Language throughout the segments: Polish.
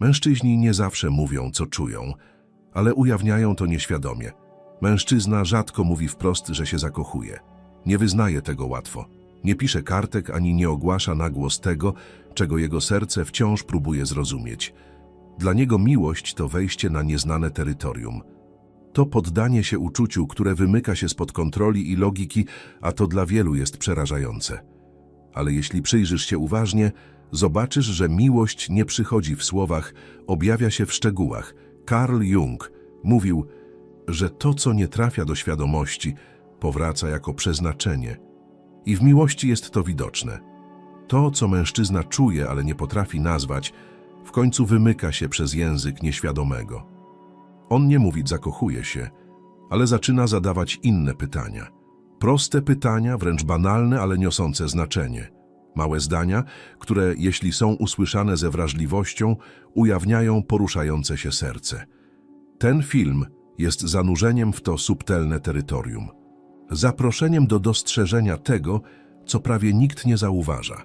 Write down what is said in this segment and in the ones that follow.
Mężczyźni nie zawsze mówią, co czują, ale ujawniają to nieświadomie. Mężczyzna rzadko mówi wprost, że się zakochuje. Nie wyznaje tego łatwo. Nie pisze kartek ani nie ogłasza na głos tego, czego jego serce wciąż próbuje zrozumieć. Dla niego miłość to wejście na nieznane terytorium. To poddanie się uczuciu, które wymyka się spod kontroli i logiki, a to dla wielu jest przerażające. Ale jeśli przyjrzysz się uważnie, zobaczysz, że miłość nie przychodzi w słowach, objawia się w szczegółach. Carl Jung mówił, że to, co nie trafia do świadomości, powraca jako przeznaczenie. I w miłości jest to widoczne. To, co mężczyzna czuje, ale nie potrafi nazwać, w końcu wymyka się przez język nieświadomego. On nie mówi zakochuje się, ale zaczyna zadawać inne pytania. Proste pytania, wręcz banalne, ale niosące znaczenie. Małe zdania, które, jeśli są usłyszane ze wrażliwością, ujawniają poruszające się serce. Ten film jest zanurzeniem w to subtelne terytorium. Zaproszeniem do dostrzeżenia tego, co prawie nikt nie zauważa,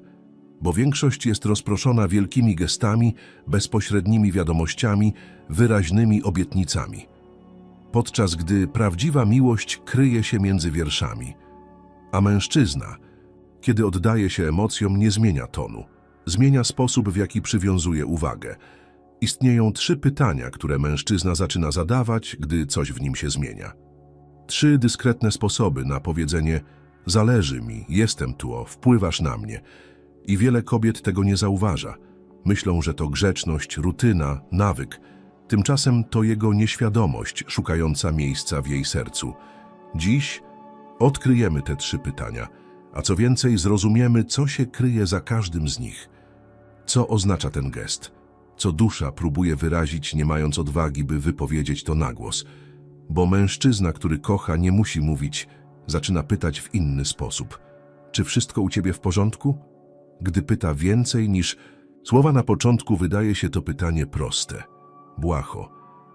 bo większość jest rozproszona wielkimi gestami, bezpośrednimi wiadomościami, wyraźnymi obietnicami. Podczas gdy prawdziwa miłość kryje się między wierszami, a mężczyzna, kiedy oddaje się emocjom, nie zmienia tonu, zmienia sposób, w jaki przywiązuje uwagę. Istnieją trzy pytania, które mężczyzna zaczyna zadawać, gdy coś w nim się zmienia. Trzy dyskretne sposoby na powiedzenie zależy mi, jestem tu, o, wpływasz na mnie. I wiele kobiet tego nie zauważa. Myślą, że to grzeczność, rutyna, nawyk. Tymczasem to jego nieświadomość szukająca miejsca w jej sercu. Dziś odkryjemy te trzy pytania, a co więcej zrozumiemy, co się kryje za każdym z nich. Co oznacza ten gest? Co dusza próbuje wyrazić, nie mając odwagi, by wypowiedzieć to na głos? Bo mężczyzna, który kocha, nie musi mówić, zaczyna pytać w inny sposób. Czy wszystko u ciebie w porządku? Gdy pyta więcej niż słowa na początku, wydaje się to pytanie proste. Błaho,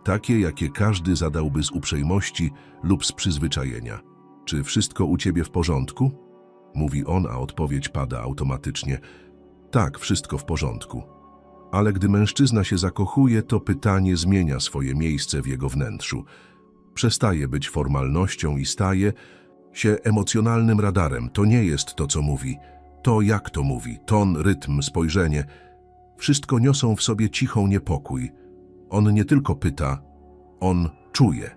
takie, jakie każdy zadałby z uprzejmości lub z przyzwyczajenia. Czy wszystko u ciebie w porządku? Mówi on, a odpowiedź pada automatycznie. Tak, wszystko w porządku. Ale gdy mężczyzna się zakochuje, to pytanie zmienia swoje miejsce w jego wnętrzu. Przestaje być formalnością i staje się emocjonalnym radarem. To nie jest to, co mówi. To, jak to mówi, ton, rytm, spojrzenie. Wszystko niosą w sobie cichą niepokój. On nie tylko pyta, on czuje.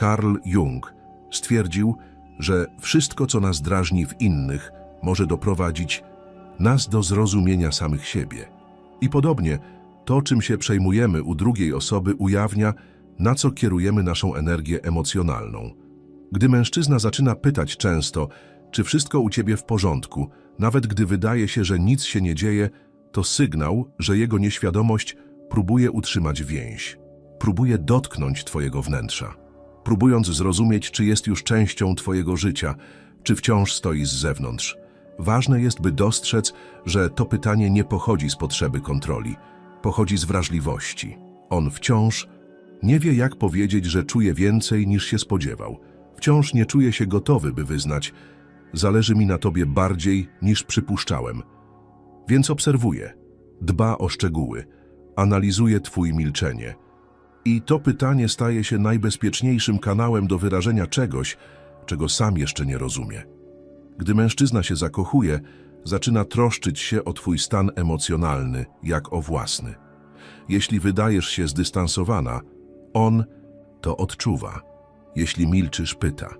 Carl Jung stwierdził, że wszystko, co nas drażni w innych, może doprowadzić nas do zrozumienia samych siebie. I podobnie, to, czym się przejmujemy u drugiej osoby, ujawnia, na co kierujemy naszą energię emocjonalną. Gdy mężczyzna zaczyna pytać często, czy wszystko u ciebie w porządku, nawet gdy wydaje się, że nic się nie dzieje, to sygnał, że jego nieświadomość próbuje utrzymać więź, próbuje dotknąć twojego wnętrza, próbując zrozumieć, czy jest już częścią twojego życia, czy wciąż stoi z zewnątrz. Ważne jest, by dostrzec, że to pytanie nie pochodzi z potrzeby kontroli, pochodzi z wrażliwości. On wciąż nie wie, jak powiedzieć, że czuje więcej niż się spodziewał. Wciąż nie czuje się gotowy, by wyznać, zależy mi na tobie bardziej niż przypuszczałem. Więc obserwuje, dba o szczegóły, analizuje twój milczenie. I to pytanie staje się najbezpieczniejszym kanałem do wyrażenia czegoś, czego sam jeszcze nie rozumie. Gdy mężczyzna się zakochuje, zaczyna troszczyć się o twój stan emocjonalny, jak o własny. Jeśli wydajesz się zdystansowana, on to odczuwa. Jeśli milczysz, pyta.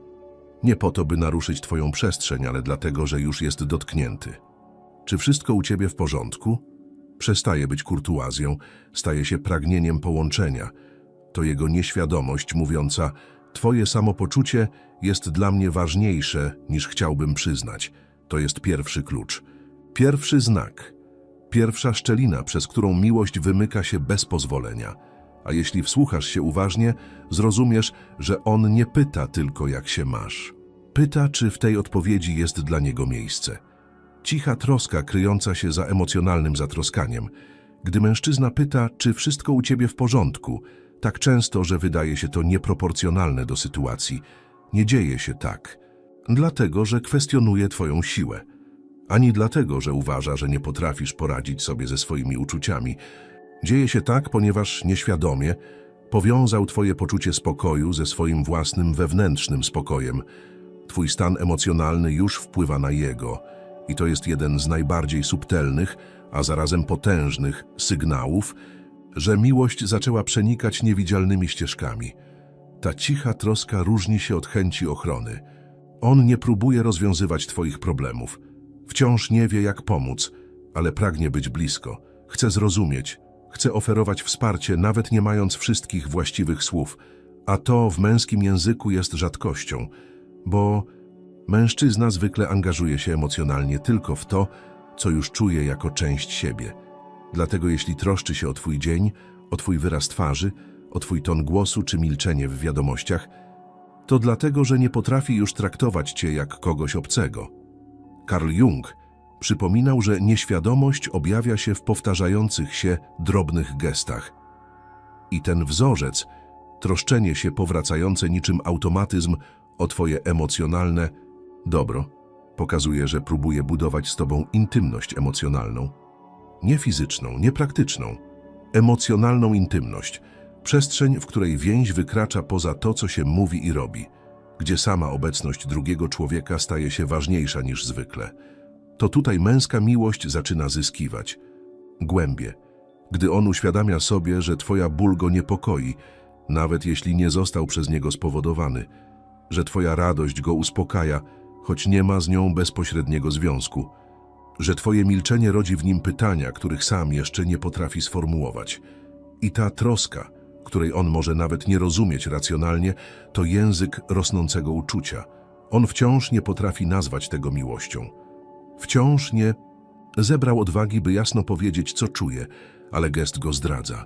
Nie po to, by naruszyć twoją przestrzeń, ale dlatego, że już jest dotknięty. Czy wszystko u ciebie w porządku? Przestaje być kurtuazją, staje się pragnieniem połączenia. To jego nieświadomość mówiąca, twoje samopoczucie jest dla mnie ważniejsze niż chciałbym przyznać. To jest pierwszy klucz. Pierwszy znak. Pierwsza szczelina, przez którą miłość wymyka się bez pozwolenia. A jeśli wsłuchasz się uważnie, zrozumiesz, że on nie pyta tylko jak się masz. Pyta, czy w tej odpowiedzi jest dla niego miejsce. Cicha troska kryjąca się za emocjonalnym zatroskaniem. Gdy mężczyzna pyta, czy wszystko u ciebie w porządku, tak często, że wydaje się to nieproporcjonalne do sytuacji, nie dzieje się tak. Dlatego, że kwestionuje twoją siłę. Ani dlatego, że uważa, że nie potrafisz poradzić sobie ze swoimi uczuciami. Dzieje się tak, ponieważ nieświadomie powiązał twoje poczucie spokoju ze swoim własnym wewnętrznym spokojem. Twój stan emocjonalny już wpływa na jego i to jest jeden z najbardziej subtelnych, a zarazem potężnych sygnałów, że miłość zaczęła przenikać niewidzialnymi ścieżkami. Ta cicha troska różni się od chęci ochrony. On nie próbuje rozwiązywać twoich problemów. Wciąż nie wie, jak pomóc, ale pragnie być blisko. Chce zrozumieć, chce oferować wsparcie, nawet nie mając wszystkich właściwych słów. A to w męskim języku jest rzadkością, bo mężczyzna zwykle angażuje się emocjonalnie tylko w to, co już czuje jako część siebie. Dlatego jeśli troszczy się o twój dzień, o twój wyraz twarzy, o twój ton głosu czy milczenie w wiadomościach, to dlatego, że nie potrafi już traktować cię jak kogoś obcego. Carl Jung przypominał, że nieświadomość objawia się w powtarzających się drobnych gestach. I ten wzorzec, troszczenie się powracające niczym automatyzm o twoje emocjonalne dobro, pokazuje, że próbuje budować z tobą intymność emocjonalną. Nie fizyczną, nie praktyczną, emocjonalną intymność. Przestrzeń, w której więź wykracza poza to, co się mówi i robi, gdzie sama obecność drugiego człowieka staje się ważniejsza niż zwykle. To tutaj męska miłość zaczyna zyskiwać. Głębie, gdy on uświadamia sobie, że twoja ból go niepokoi, nawet jeśli nie został przez niego spowodowany, że twoja radość go uspokaja, choć nie ma z nią bezpośredniego związku, że twoje milczenie rodzi w nim pytania, których sam jeszcze nie potrafi sformułować. I ta troska, której on może nawet nie rozumieć racjonalnie, to język rosnącego uczucia. On wciąż nie potrafi nazwać tego miłością. Wciąż nie zebrał odwagi, by jasno powiedzieć, co czuje, ale gest go zdradza.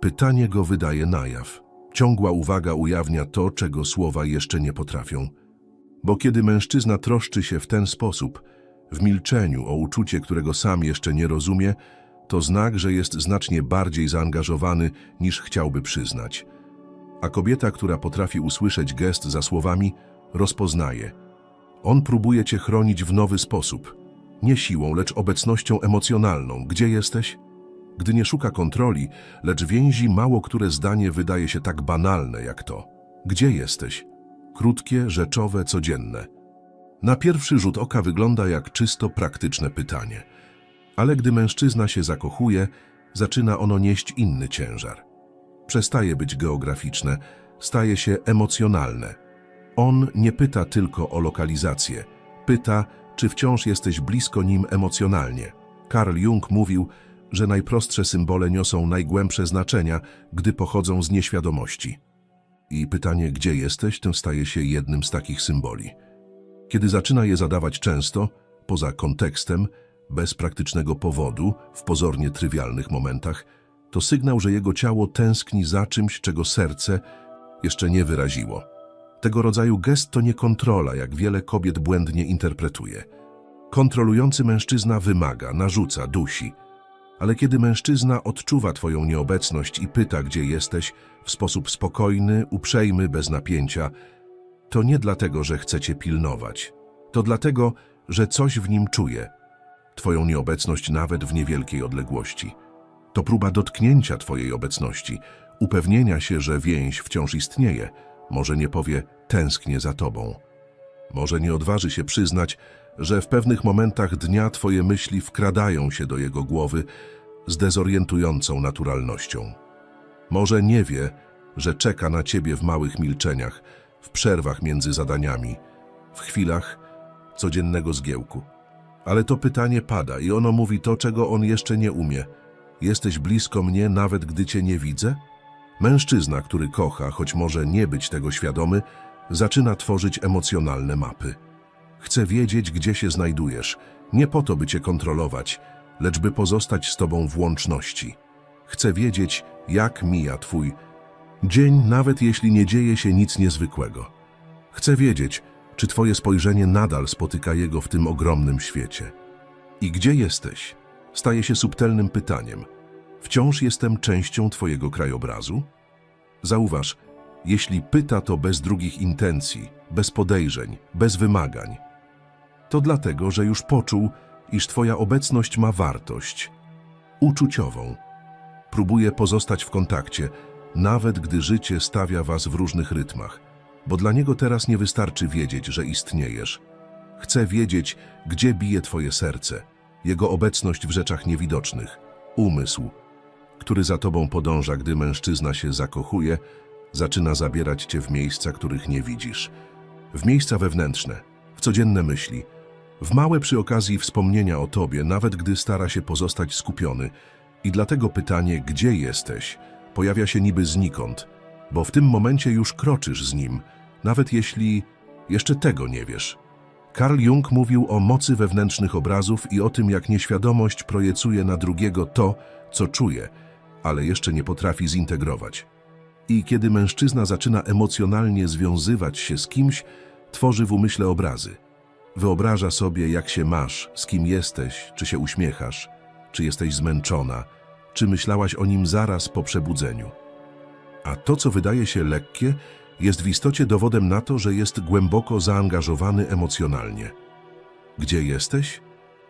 Pytanie go wydaje na jaw. Ciągła uwaga ujawnia to, czego słowa jeszcze nie potrafią. Bo kiedy mężczyzna troszczy się w ten sposób, w milczeniu o uczucie, którego sam jeszcze nie rozumie, to znak, że jest znacznie bardziej zaangażowany niż chciałby przyznać. A kobieta, która potrafi usłyszeć gest za słowami, rozpoznaje. On próbuje cię chronić w nowy sposób. Nie siłą, lecz obecnością emocjonalną. Gdzie jesteś? Gdy nie szuka kontroli, lecz więzi mało które zdanie wydaje się tak banalne jak to. Gdzie jesteś? Krótkie, rzeczowe, codzienne. Na pierwszy rzut oka wygląda jak czysto praktyczne pytanie. Ale gdy mężczyzna się zakochuje, zaczyna ono nieść inny ciężar. Przestaje być geograficzne, staje się emocjonalne. On nie pyta tylko o lokalizację, pyta, czy wciąż jesteś blisko nim emocjonalnie. Carl Jung mówił, że najprostsze symbole niosą najgłębsze znaczenia, gdy pochodzą z nieświadomości. I pytanie, gdzie jesteś, to staje się jednym z takich symboli. Kiedy zaczyna je zadawać często, poza kontekstem, bez praktycznego powodu, w pozornie trywialnych momentach, to sygnał, że jego ciało tęskni za czymś, czego serce jeszcze nie wyraziło. Tego rodzaju gest to nie kontrola, jak wiele kobiet błędnie interpretuje. Kontrolujący mężczyzna wymaga, narzuca, dusi. Ale kiedy mężczyzna odczuwa twoją nieobecność i pyta, gdzie jesteś, w sposób spokojny, uprzejmy, bez napięcia, to nie dlatego, że chce cię pilnować. To dlatego, że coś w nim czuje. Twoją nieobecność nawet w niewielkiej odległości. To próba dotknięcia twojej obecności, upewnienia się, że więź wciąż istnieje. Może nie powie, tęsknię za tobą. Może nie odważy się przyznać, że w pewnych momentach dnia twoje myśli wkradają się do jego głowy z dezorientującą naturalnością. Może nie wie, że czeka na ciebie w małych milczeniach, w przerwach między zadaniami, w chwilach codziennego zgiełku. Ale to pytanie pada i ono mówi to, czego on jeszcze nie umie. Jesteś blisko mnie, nawet gdy cię nie widzę? Mężczyzna, który kocha, choć może nie być tego świadomy, zaczyna tworzyć emocjonalne mapy. Chce wiedzieć, gdzie się znajdujesz, nie po to, by cię kontrolować, lecz by pozostać z tobą w łączności. Chce wiedzieć, jak mija twój dzień, nawet jeśli nie dzieje się nic niezwykłego. Chce wiedzieć, czy twoje spojrzenie nadal spotyka jego w tym ogromnym świecie. I gdzie jesteś? Staje się subtelnym pytaniem. Wciąż jestem częścią twojego krajobrazu? Zauważ, jeśli pyta to bez drugich intencji, bez podejrzeń, bez wymagań, to dlatego, że już poczuł, iż twoja obecność ma wartość uczuciową. Próbuje pozostać w kontakcie, nawet gdy życie stawia was w różnych rytmach, bo dla niego teraz nie wystarczy wiedzieć, że istniejesz. Chce wiedzieć, gdzie bije twoje serce, jego obecność w rzeczach niewidocznych, umysł, który za tobą podąża, gdy mężczyzna się zakochuje, zaczyna zabierać cię w miejsca, których nie widzisz. W miejsca wewnętrzne, w codzienne myśli, w małe przy okazji wspomnienia o tobie, nawet gdy stara się pozostać skupiony. I dlatego pytanie, gdzie jesteś, pojawia się niby znikąd, bo w tym momencie już kroczysz z nim, nawet jeśli jeszcze tego nie wiesz. Carl Jung mówił o mocy wewnętrznych obrazów i o tym, jak nieświadomość projecuje na drugiego to, co czuje, ale jeszcze nie potrafi zintegrować. I kiedy mężczyzna zaczyna emocjonalnie związywać się z kimś, tworzy w umyśle obrazy. Wyobraża sobie, jak się masz, z kim jesteś, czy się uśmiechasz, czy jesteś zmęczona, czy myślałaś o nim zaraz po przebudzeniu. A to, co wydaje się lekkie, jest w istocie dowodem na to, że jest głęboko zaangażowany emocjonalnie. Gdzie jesteś?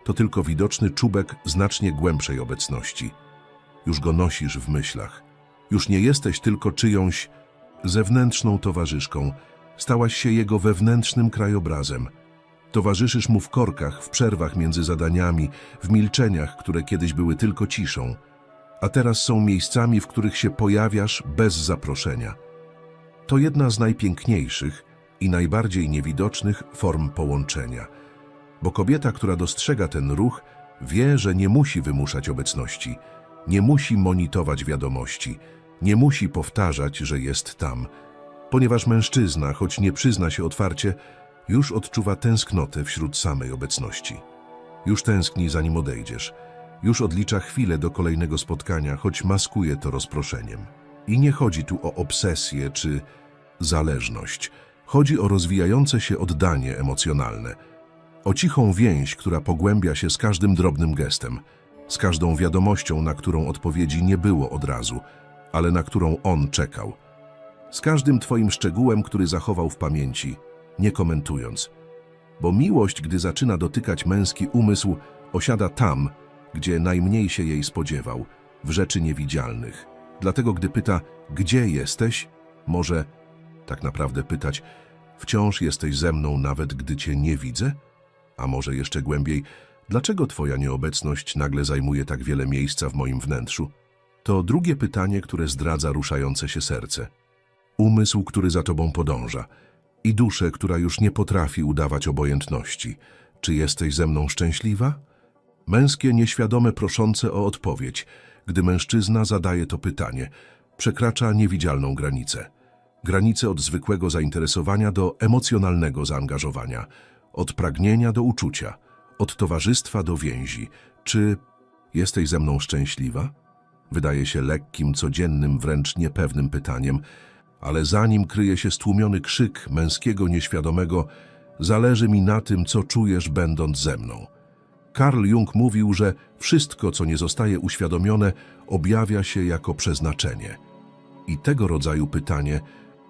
To tylko widoczny czubek znacznie głębszej obecności. Już go nosisz w myślach. Już nie jesteś tylko czyjąś zewnętrzną towarzyszką, stałaś się jego wewnętrznym krajobrazem. Towarzyszysz mu w korkach, w przerwach między zadaniami, w milczeniach, które kiedyś były tylko ciszą, a teraz są miejscami, w których się pojawiasz bez zaproszenia. To jedna z najpiękniejszych i najbardziej niewidocznych form połączenia, bo kobieta, która dostrzega ten ruch, wie, że nie musi wymuszać obecności, nie musi monitować wiadomości, nie musi powtarzać, że jest tam, ponieważ mężczyzna, choć nie przyzna się otwarcie, już odczuwa tęsknotę wśród samej obecności. Już tęskni, zanim odejdziesz. Już odlicza chwilę do kolejnego spotkania, choć maskuje to rozproszeniem. I nie chodzi tu o obsesję czy zależność. Chodzi o rozwijające się oddanie emocjonalne. O cichą więź, która pogłębia się z każdym drobnym gestem, z każdą wiadomością, na którą odpowiedzi nie było od razu, ale na którą on czekał. Z każdym twoim szczegółem, który zachował w pamięci, nie komentując. Bo miłość, gdy zaczyna dotykać męski umysł, osiada tam, gdzie najmniej się jej spodziewał, w rzeczy niewidzialnych. Dlatego, gdy pyta, gdzie jesteś, może tak naprawdę pytać, wciąż jesteś ze mną, nawet gdy cię nie widzę? A może jeszcze głębiej, dlaczego twoja nieobecność nagle zajmuje tak wiele miejsca w moim wnętrzu? To drugie pytanie, które zdradza ruszające się serce. Umysł, który za tobą podąża i duszę, która już nie potrafi udawać obojętności. Czy jesteś ze mną szczęśliwa? Męskie, nieświadome, proszące o odpowiedź, gdy mężczyzna zadaje to pytanie, przekracza niewidzialną granicę. Granicę od zwykłego zainteresowania do emocjonalnego zaangażowania, od pragnienia do uczucia, od towarzystwa do więzi. Czy jesteś ze mną szczęśliwa? Wydaje się lekkim, codziennym, wręcz niepewnym pytaniem, ale za nim kryje się stłumiony krzyk męskiego nieświadomego Zależy mi na tym, co czujesz, będąc ze mną. Carl Jung mówił, że wszystko, co nie zostaje uświadomione, objawia się jako przeznaczenie. I tego rodzaju pytanie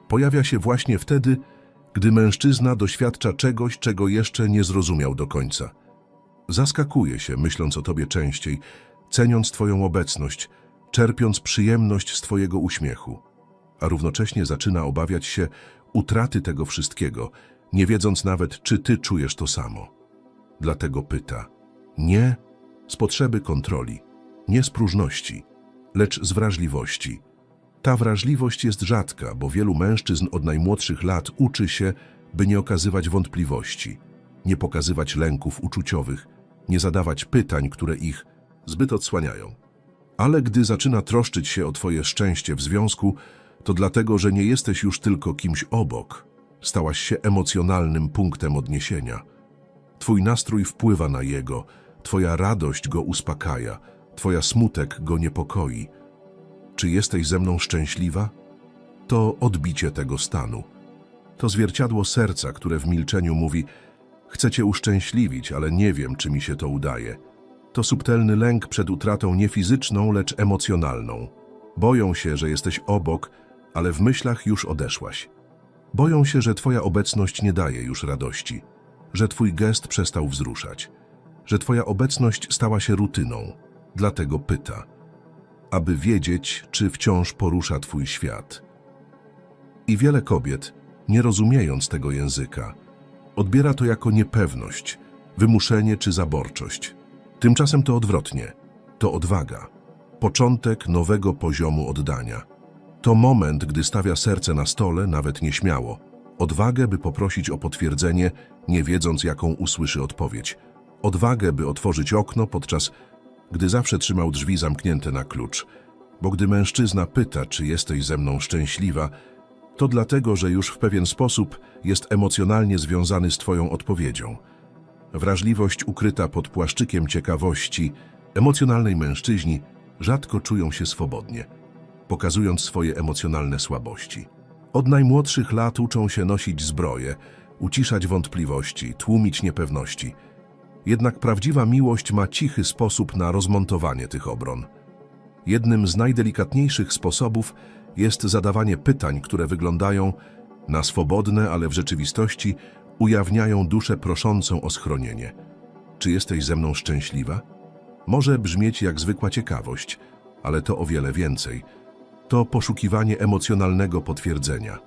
pojawia się właśnie wtedy, gdy mężczyzna doświadcza czegoś, czego jeszcze nie zrozumiał do końca. Zaskakuje się, myśląc o tobie częściej, ceniąc twoją obecność, czerpiąc przyjemność z twojego uśmiechu, a równocześnie zaczyna obawiać się utraty tego wszystkiego, nie wiedząc nawet, czy ty czujesz to samo. Dlatego pyta. Nie z potrzeby kontroli, nie z próżności, lecz z wrażliwości. Ta wrażliwość jest rzadka, bo wielu mężczyzn od najmłodszych lat uczy się, by nie okazywać wątpliwości, nie pokazywać lęków uczuciowych, nie zadawać pytań, które ich zbyt odsłaniają. Ale gdy zaczyna troszczyć się o twoje szczęście w związku, to dlatego, że nie jesteś już tylko kimś obok. Stałaś się emocjonalnym punktem odniesienia. Twój nastrój wpływa na jego, twoja radość go uspokaja, twoja smutek go niepokoi. Czy jesteś ze mną szczęśliwa? To odbicie tego stanu. To zwierciadło serca, które w milczeniu mówi: Chcę cię uszczęśliwić, ale nie wiem, czy mi się to udaje. To subtelny lęk przed utratą nie fizyczną, lecz emocjonalną. Boją się, że jesteś obok, ale w myślach już odeszłaś. Boją się, że twoja obecność nie daje już radości, że twój gest przestał wzruszać, że twoja obecność stała się rutyną. Dlatego pyta: aby wiedzieć, czy wciąż porusza twój świat. I wiele kobiet, nie rozumiejąc tego języka, odbiera to jako niepewność, wymuszenie czy zaborczość. Tymczasem to odwrotnie. To odwaga. Początek nowego poziomu oddania. To moment, gdy stawia serce na stole, nawet nieśmiało. Odwagę, by poprosić o potwierdzenie, nie wiedząc, jaką usłyszy odpowiedź. Odwagę, by otworzyć okno, podczas gdy zawsze trzymał drzwi zamknięte na klucz. Bo gdy mężczyzna pyta, czy jesteś ze mną szczęśliwa, to dlatego, że już w pewien sposób jest emocjonalnie związany z Twoją odpowiedzią. Wrażliwość ukryta pod płaszczykiem ciekawości, emocjonalnej mężczyźni rzadko czują się swobodnie, pokazując swoje emocjonalne słabości. Od najmłodszych lat uczą się nosić zbroję, uciszać wątpliwości, tłumić niepewności. Jednak prawdziwa miłość ma cichy sposób na rozmontowanie tych obron. Jednym z najdelikatniejszych sposobów jest zadawanie pytań, które wyglądają na swobodne, ale w rzeczywistości ujawniają duszę proszącą o schronienie. Czy jesteś ze mną szczęśliwa? Może brzmieć jak zwykła ciekawość, ale to o wiele więcej. To poszukiwanie emocjonalnego potwierdzenia.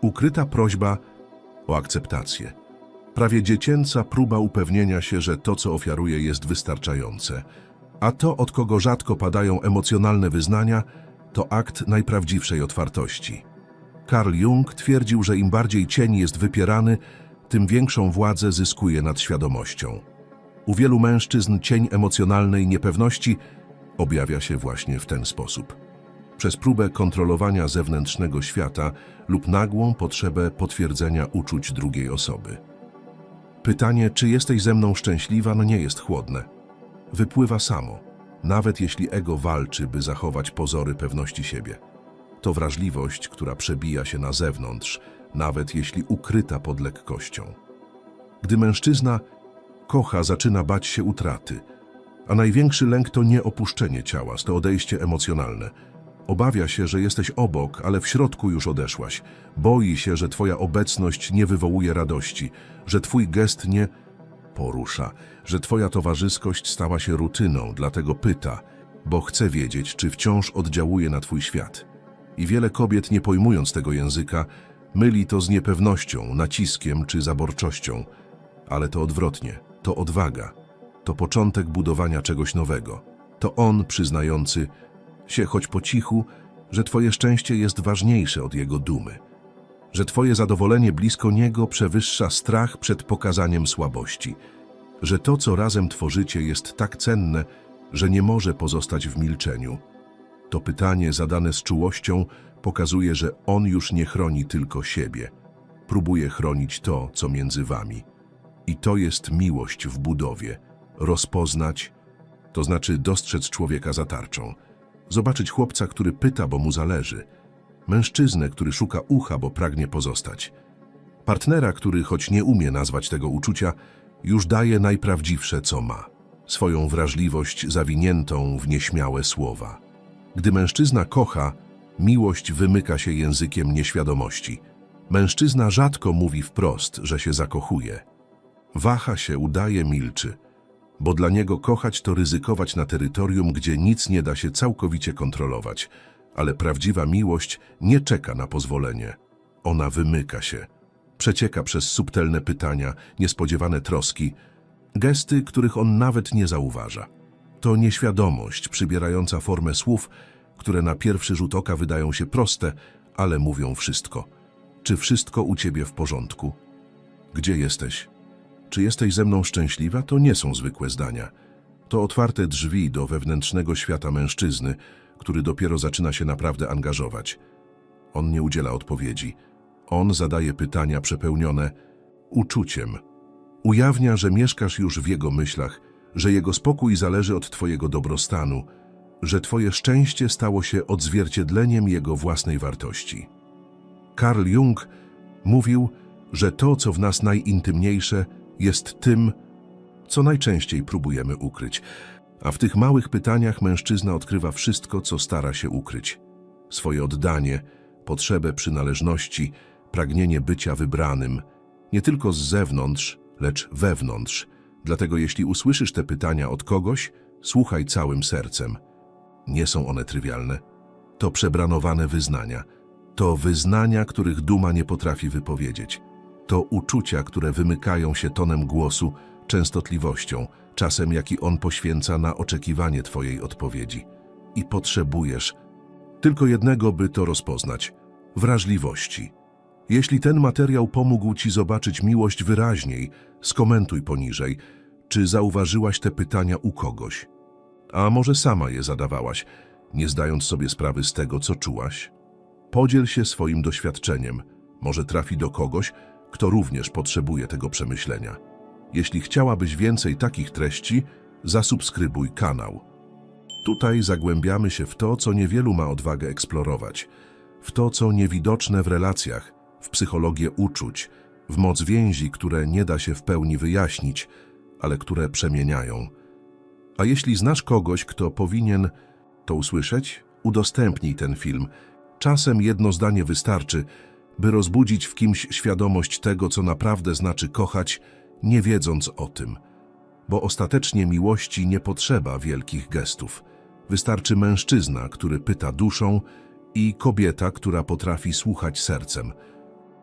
Ukryta prośba o akceptację. Prawie dziecięca próba upewnienia się, że to, co ofiaruje, jest wystarczające. A to, od kogo rzadko padają emocjonalne wyznania, to akt najprawdziwszej otwartości. Carl Jung twierdził, że im bardziej cień jest wypierany, tym większą władzę zyskuje nad świadomością. U wielu mężczyzn cień emocjonalnej niepewności objawia się właśnie w ten sposób. Przez próbę kontrolowania zewnętrznego świata lub nagłą potrzebę potwierdzenia uczuć drugiej osoby. Pytanie, czy jesteś ze mną szczęśliwa, no nie jest chłodne. Wypływa samo, nawet jeśli ego walczy, by zachować pozory pewności siebie. To wrażliwość, która przebija się na zewnątrz, nawet jeśli ukryta pod lekkością. Gdy mężczyzna kocha, zaczyna bać się utraty, a największy lęk to nie opuszczenie ciała, to odejście emocjonalne. Obawia się, że jesteś obok, ale w środku już odeszłaś. Boi się, że twoja obecność nie wywołuje radości, że twój gest nie porusza, że twoja towarzyskość stała się rutyną, dlatego pyta, bo chce wiedzieć, czy wciąż oddziałuje na twój świat. I wiele kobiet, nie pojmując tego języka, myli to z niepewnością, naciskiem czy zaborczością. Ale to odwrotnie, to odwaga, to początek budowania czegoś nowego. To on przyznający się, choć po cichu, że twoje szczęście jest ważniejsze od jego dumy, że twoje zadowolenie blisko niego przewyższa strach przed pokazaniem słabości, że to, co razem tworzycie, jest tak cenne, że nie może pozostać w milczeniu. To pytanie zadane z czułością pokazuje, że on już nie chroni tylko siebie. Próbuje chronić to, co między wami. I to jest miłość w budowie. Rozpoznać, to znaczy dostrzec człowieka za tarczą. Zobaczyć chłopca, który pyta, bo mu zależy. Mężczyznę, który szuka ucha, bo pragnie pozostać. Partnera, który, choć nie umie nazwać tego uczucia, już daje najprawdziwsze, co ma. Swoją wrażliwość zawiniętą w nieśmiałe słowa. Gdy mężczyzna kocha, miłość wymyka się językiem nieświadomości. Mężczyzna rzadko mówi wprost, że się zakochuje. Waha się, udaje, milczy, bo dla niego kochać to ryzykować na terytorium, gdzie nic nie da się całkowicie kontrolować, ale prawdziwa miłość nie czeka na pozwolenie. Ona wymyka się, przecieka przez subtelne pytania, niespodziewane troski, gesty, których on nawet nie zauważa. To nieświadomość przybierająca formę słów, które na pierwszy rzut oka wydają się proste, ale mówią wszystko. Czy wszystko u ciebie w porządku? Gdzie jesteś? Czy jesteś ze mną szczęśliwa? To nie są zwykłe zdania. To otwarte drzwi do wewnętrznego świata mężczyzny, który dopiero zaczyna się naprawdę angażować. On nie udziela odpowiedzi. On zadaje pytania przepełnione uczuciem. Ujawnia, że mieszkasz już w jego myślach, że jego spokój zależy od twojego dobrostanu, że twoje szczęście stało się odzwierciedleniem jego własnej wartości. Carl Jung mówił, że to, co w nas najintymniejsze, jest tym, co najczęściej próbujemy ukryć. A w tych małych pytaniach mężczyzna odkrywa wszystko, co stara się ukryć. Swoje oddanie, potrzebę przynależności, pragnienie bycia wybranym, nie tylko z zewnątrz, lecz wewnątrz. Dlatego jeśli usłyszysz te pytania od kogoś, słuchaj całym sercem. Nie są one trywialne. To przebranowane wyznania. To wyznania, których duma nie potrafi wypowiedzieć. To uczucia, które wymykają się tonem głosu, częstotliwością, czasem jaki on poświęca na oczekiwanie Twojej odpowiedzi. I potrzebujesz tylko jednego, by to rozpoznać wrażliwości. Jeśli ten materiał pomógł Ci zobaczyć miłość wyraźniej, skomentuj poniżej, czy zauważyłaś te pytania u kogoś. A może sama je zadawałaś, nie zdając sobie sprawy z tego, co czułaś? Podziel się swoim doświadczeniem. Może trafi do kogoś, kto również potrzebuje tego przemyślenia. Jeśli chciałabyś więcej takich treści, zasubskrybuj kanał. Tutaj zagłębiamy się w to, co niewielu ma odwagę eksplorować, w to, co niewidoczne w relacjach, w psychologię uczuć, w moc więzi, które nie da się w pełni wyjaśnić, ale które przemieniają. A jeśli znasz kogoś, kto powinien to usłyszeć, udostępnij ten film. Czasem jedno zdanie wystarczy, by rozbudzić w kimś świadomość tego, co naprawdę znaczy kochać, nie wiedząc o tym. Bo ostatecznie miłości nie potrzeba wielkich gestów. Wystarczy mężczyzna, który pyta duszą i kobieta, która potrafi słuchać sercem –